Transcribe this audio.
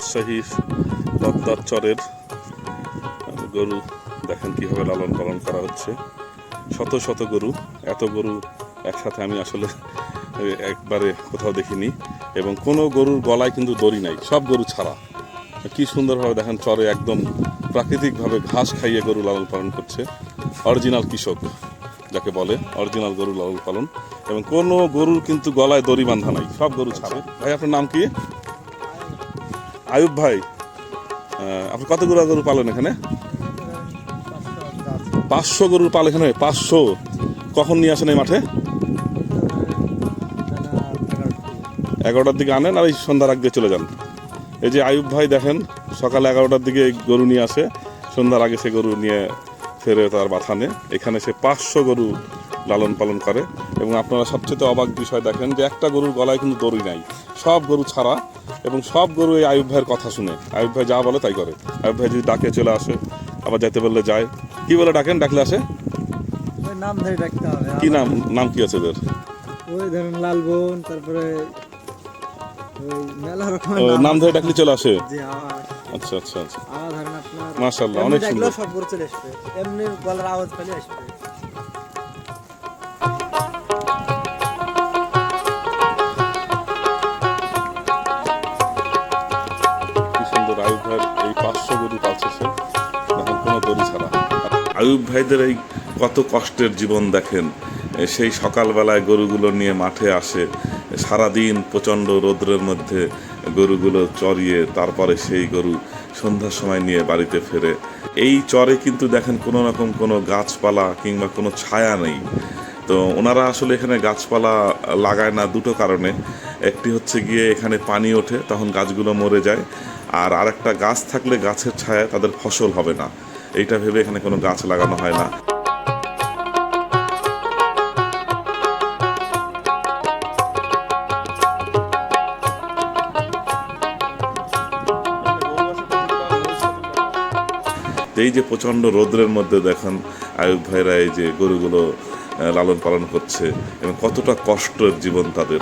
রাজশাহী পদ্মার চরের গরু দেখেন কীভাবে লালন পালন করা হচ্ছে। শত শত গরু, এত গরু একসাথে আমি আসলে একবারে কোথাও দেখিনি এবং কোনো গরুর গলায় কিন্তু দড়ি নাই, সব গরু ছাড়া। কি সুন্দরভাবে দেখেন চরে একদম প্রাকৃতিকভাবে ঘাস খাইয়ে গরু লালন পালন করছে, অরিজিনাল কৃষক যাকে বলে, অরিজিনাল গরু লালন পালন। এবং কোনো গরুর কিন্তু গলায় দড়ি বাঁধা নাই, সব গরু ছাড়া। ভাই, আপনার নাম কি? আয়ুব ভাই আপনি কত গরু গরু পালেন এখানে? পাঁচশো গরুর পাল এখানে, পাঁচশো। কখন নিয়ে আসেন এই মাঠে? এগারোটার দিকে আনেন আর এই সন্ধ্যার আগে চলে যান। এই যে আয়ুব ভাই দেখেন, সকাল এগারোটার দিকে গরু নিয়ে আসে, সন্ধ্যার আগে সে গরু নিয়ে ফেরে তার বাথানে এখানে সে পাঁচশো গরু লালন পালন করে এবং আপনারা সবচেয়ে অবাক বিষয় দেখেন যে একটা গরুর গলায় কিন্তু দড়ি নাই। সব গরু ছাড়া এবং সব গরু এই আয়ুব ভাইয়ের কথা শুনে। আয়ুব ভাই যা বলে তাই করে। আয়ুব ভাই যদি ডাকে চলে আসে আবার যাইতে বললে যায়। কি বলে ডাকেন? ডাকলে আসে? নাম ধরে রাখতে হবে। কি নাম? নাম কি আছে এদের ওই ধরেন লালবন তারপরে নাম ধরে ডাকলে চলে আসে? আচ্ছা আচ্ছা আচ্ছা। মাশাআল্লাহ, অনেক সুন্দর। সব চলে আসবে। এমনি গলার আওয়াজ আসবে। পাঁচশো গরু দেখেন কোনো ছাড়া। আয়ুব ভাইদের এই কত কষ্টের জীবন দেখেন সেই সকালবেলায় গরুগুলো নিয়ে মাঠে আসে, সারাদিন প্রচণ্ড রৌদ্রের মধ্যে গরুগুলো চড়িয়ে তারপরে সেই গরু সন্ধ্যার সময় নিয়ে বাড়িতে ফেরে। এই চরে কিন্তু দেখেন কোনো রকম কোনো গাছপালা কিংবা কোনো ছায়া নেই। তো ওনারা আসলে এখানে গাছপালা লাগায় না দুটো কারণে। একটি হচ্ছে গিয়ে এখানে পানি ওঠে, তখন গাছগুলো মরে যায়। আর আরেকটা গাছ থাকলে গাছের ছায়ায় তাদের ফসল হবে না। এইটা ভেবে এখানে কোনো গাছ লাগানো হয় না। এই যে প্রচণ্ড রৌদ্রের মধ্যে দেখেন আয়ুব ভাইরা এই যে গরুগুলো লালন পালন করছে এবং কতটা কষ্টের জীবন তাদের।